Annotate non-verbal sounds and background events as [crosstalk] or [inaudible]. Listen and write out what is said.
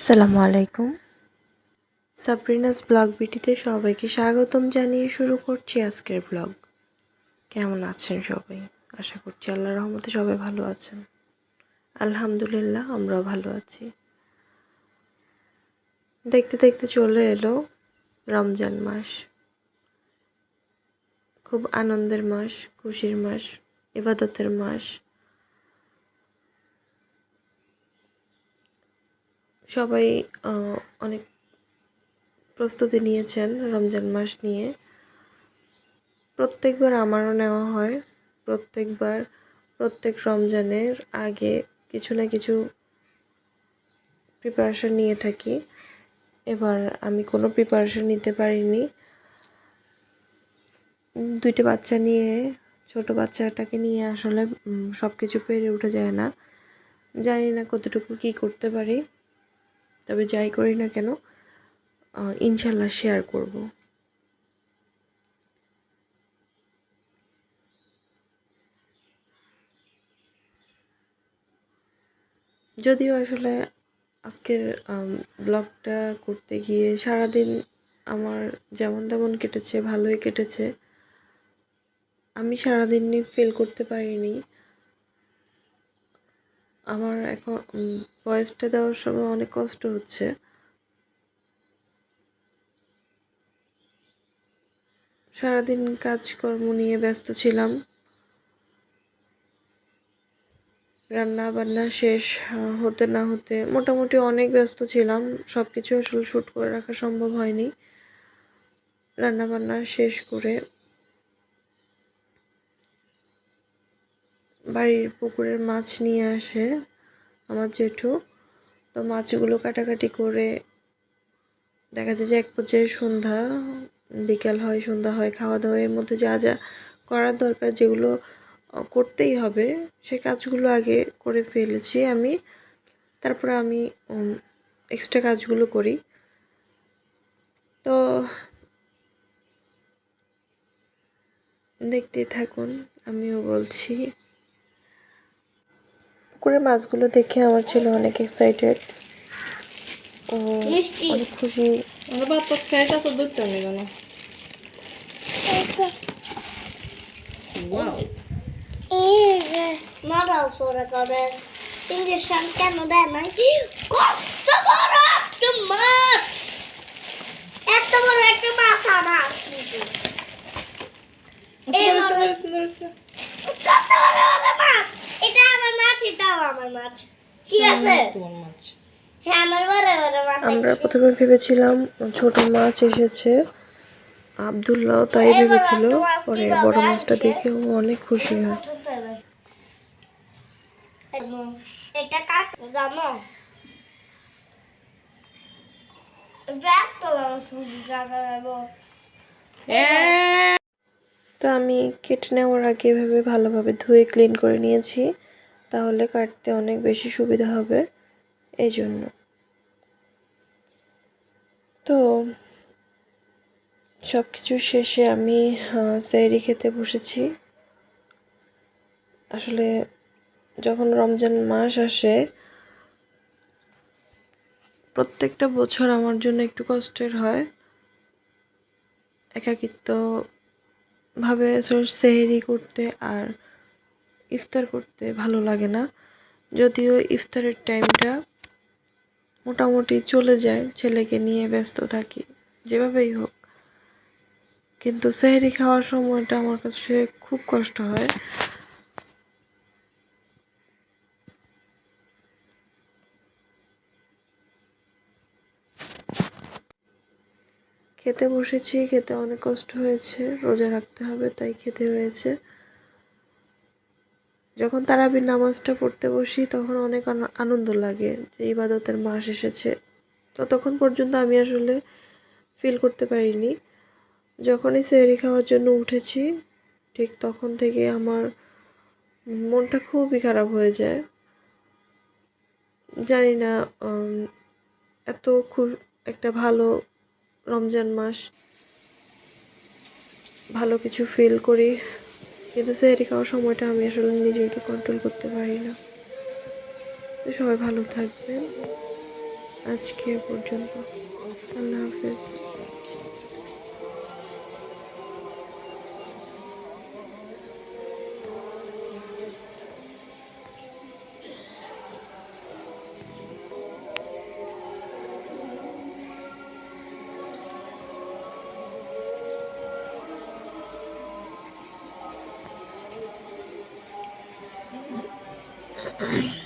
আসসালামু আলাইকুম। Sabrina's blog বিটিতে সবাইকে স্বাগতম জানিয়ে শুরু করছি আজকের ব্লগ। কেমন আছেন সবাই? আশা করছি আল্লাহ রহমতে সবাই ভালো আছেন। আলহামদুলিল্লাহ, আমরাও ভালো আছি। দেখতে দেখতে চলে এলো রমজান মাস। খুব আনন্দের মাস, খুশির মাস, ইবাদতের মাস। সবাই অনেক প্রস্তুতি নিয়েছেন রমজান মাস নিয়ে। প্রত্যেকবার আমারও নেওয়া হয়। প্রত্যেকবার, প্রত্যেক রমজানের আগে কিছু না কিছু প্রিপারেশন নিয়ে থাকি। এবার আমি কোনো প্রিপারেশন নিতে পারিনি। দুইটা বাচ্চা নিয়ে, ছোট বাচ্চাটাকে নিয়ে আসলে সব কিছু পেরে উঠে যায় না। জানি না কতটুকু কী করতে পারি। তবে যাই করি না কেন ইনশাল্লাহ শেয়ার করব। যদিও আসলে আজকের ব্লগটা করতে গিয়ে সারাদিন আমার যেমন তেমন কেটেছে, ভালোই কেটেছে। আমি সারাদিনই ফেল করতে পারিনি। আমার এখন ভয়েসটা দেওয়ার সময় অনেক কষ্ট হচ্ছে। সারাদিন কাজকর্ম নিয়ে ব্যস্ত ছিলাম। রান্না বান্না শেষ, হতে না হতে মোটামুটি অনেক ব্যস্ত ছিলাম। সব কিছু আসলে শ্যুট করে রাখা সম্ভব হয়নি। রান্না বান্না শেষ করে বাড়ির পুকুরের মাছ নিয়ে আসে। আমার জেঠু। তো মাছগুলো কাটাকাটি করে দেখা যায় যে এক পর্যায়ে সন্ধ্যা, বিকাল হয়, সন্ধ্যা হয় খাওয়া দাওয়া এর মধ্যে যা যা করার দরকার যেগুলো করতেই হবে, সে কাজগুলো আগে করে ফেলেছি আমি। তারপরে আমি এক্সট্রা কাজগুলো করি। তো দেখতেই থাকুন, আমিও বলছি। পুকুরের মাছগুলো দেখে আমার ছিল অনেক এক্সাইটেড ও। অনেক খুশি। মারাও সরে করে ইঞ্জেকশন কেন দেয় নাই? কত বড় একটা মাছ এত বড় একটা মাছ আমার কত বড় বড় মাছ এটা আমার মাছ এটাও আমার মাছ। ঠিক আছে? তোমার মাছ। হ্যাঁ আমার বড় বড় মাছ আমরা প্রথমে ভেবেছিলাম ছোট মাছ এসেছে। আবদুল্লাহ তাই ভেবেছিল পরে বড় মাছটা দেখে ও অনেক খুশি হয়। এটা কাট জানো? ব্যাগ তো শুধু জায়গা দেবো তো আমি কেটে নেওয়ার আগে এভাবে ভালোভাবে ধুয়ে ক্লিন করে নিয়েছি। তাহলে কাটতে অনেক বেশি সুবিধা হবে এই জন্য তো সব কিছু শেষে আমি সেরি খেতে বসেছি। আসলে যখন রমজান মাস আসে, প্রত্যেকটা বছর আমার জন্য একটু কষ্টের হয়। একাকিত্ব ভাবে সেহেরি করতে আর ইফতার করতে ভালো লাগে না। যদিও ইফতারের টাইমটা মোটামুটি চলে যায়, ছেলেকে নিয়ে ব্যস্ত থাকি, যেভাবেই হোক। কিন্তু সেহেরি খাওয়ার সময়টা আমার কাছে খুব কষ্ট হয়। খেতে বসেছি, খেতে অনেক কষ্ট হয়েছে, রোজা রাখতে হবে, তাই খেতে হয়েছে। যখন তারাবির নামাজটা পড়তে বসি, তখন অনেক আন- আনন্দ লাগে যে ইবাদতের মাস এসেছে। ততক্ষণ পর্যন্ত আমি আসলে ফিল করতে পারিনি। যখনই সেহরি খাওয়ার জন্য উঠেছি, ঠিক তখন থেকে আমার মনটা খুবই খারাপ হয়ে যায়। জানি না এত খুব একটা ভালো রমজান মাস, ভালো কিছু ফিল করি। কিন্তু স্যারি খাওয়ার সময়টা আমি আসলে নিজেকে কন্ট্রোল করতে পারি না। সবাই ভালো থাকবেন। আজকে পর্যন্ত। আল্লাহ হাফেজ। [coughs]